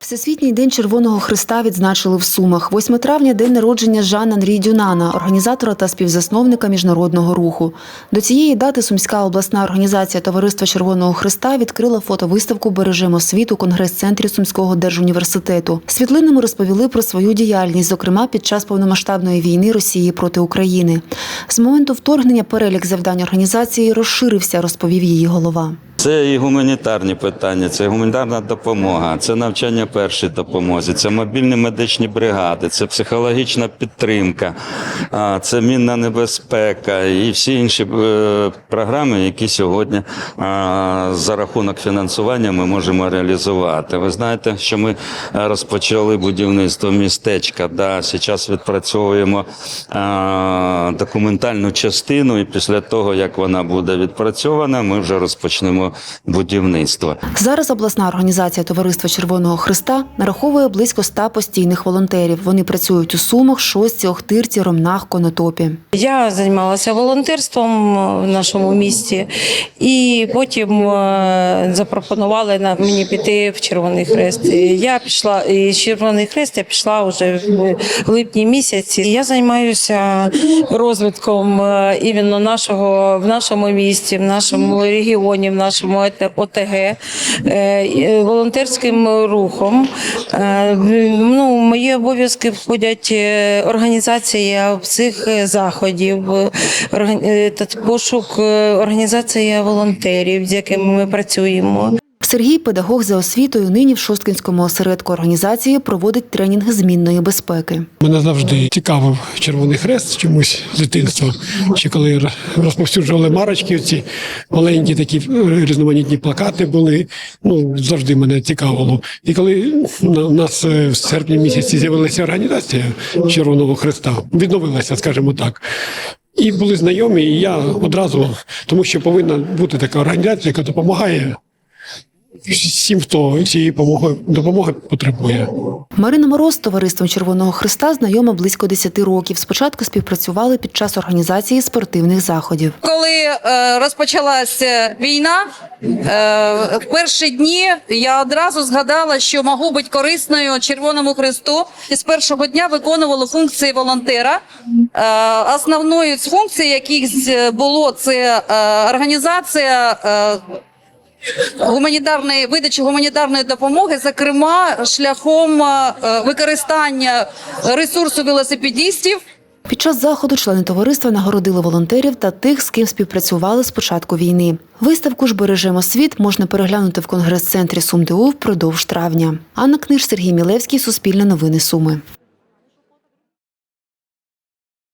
Всесвітній день Червоного Христа відзначили в Сумах. 8 травня – день народження Жана Анрі Дюнана, організатора та співзасновника міжнародного руху. До цієї дати Сумська обласна організація Товариства Червоного Христа відкрила фотовиставку «Бережемо світ» у конгрес-центрі Сумського держуніверситету. Світлинами розповіли про свою діяльність, зокрема під час повномасштабної війни Росії проти України. З моменту вторгнення перелік завдань організації розширився, розповів її голова. Це і гуманітарні питання, це гуманітарна допомога, це навчання першій допомозі, це мобільні медичні бригади, це психологічна підтримка, це мінна небезпека і всі інші е, програми, які сьогодні за рахунок фінансування ми можемо реалізувати. Ви знаєте, що ми розпочали будівництво містечка. Да, зараз відпрацьовуємо документальну частину, і після того, як вона буде відпрацьована, ми вже розпочнемо будівництво. Зараз обласна організація Товариства Червоного Христа нараховує близько ста постійних волонтерів. Вони працюють у Сумах, Шостці, Охтирці, Ромнах, Конотопі. Я займалася волонтерством в нашому місті, і потім е, запропонували на мені піти в Червоний Хрест. Я пішла і Червоний Хрест я пішла вже в липні місяці. Я займаюся розвитком е, іменно нашого в нашому місті, в нашому регіоні, в нашому ОТГ, е, волонтерським рухом. Е, Ну, мої обов'язки входять е, організація цих заходів, пошук організація волонтерів, з якими ми працюємо. Сергій, педагог за освітою, нині в Шосткинському осередку організації проводить тренінг змінної безпеки. Мене завжди цікавив Червоний Хрест чомусь з дитинства. Ще коли розповсюджували марочки, ці маленькі такі е, різноманітні плакати були. Ну завжди мене цікавило. І коли у нас е, в серпні місяці з'явилася організація Червоного Хреста, відновилася, скажімо так. І були знайомі, і я одразу, тому що повинна бути така організація, яка допомагає всім, хто цієї допомоги, допомоги потребує. Марина Мороз з товариством Червоного Христа знайома близько 10 років. Спочатку співпрацювали під час організації спортивних заходів. Коли е, розпочалася війна, е, в перші дні я одразу згадала, що можу бути корисною Червоному Христу. І з першого дня виконувала функції волонтера. Е, основною з функцій, яких з- було, це е, організація. Е, Гуманітарної видачі гуманітарної допомоги, зокрема шляхом е, використання ресурсу велосипедістів Під час заходу члени товариства нагородили волонтерів та тих, з ким співпрацювали з початку війни. Виставку ж бережемо світ можна переглянути в конгрес-центрі СумДУ впродовж травня. Анна Книж, Сергій Мілевський, Суспільне новини Суми.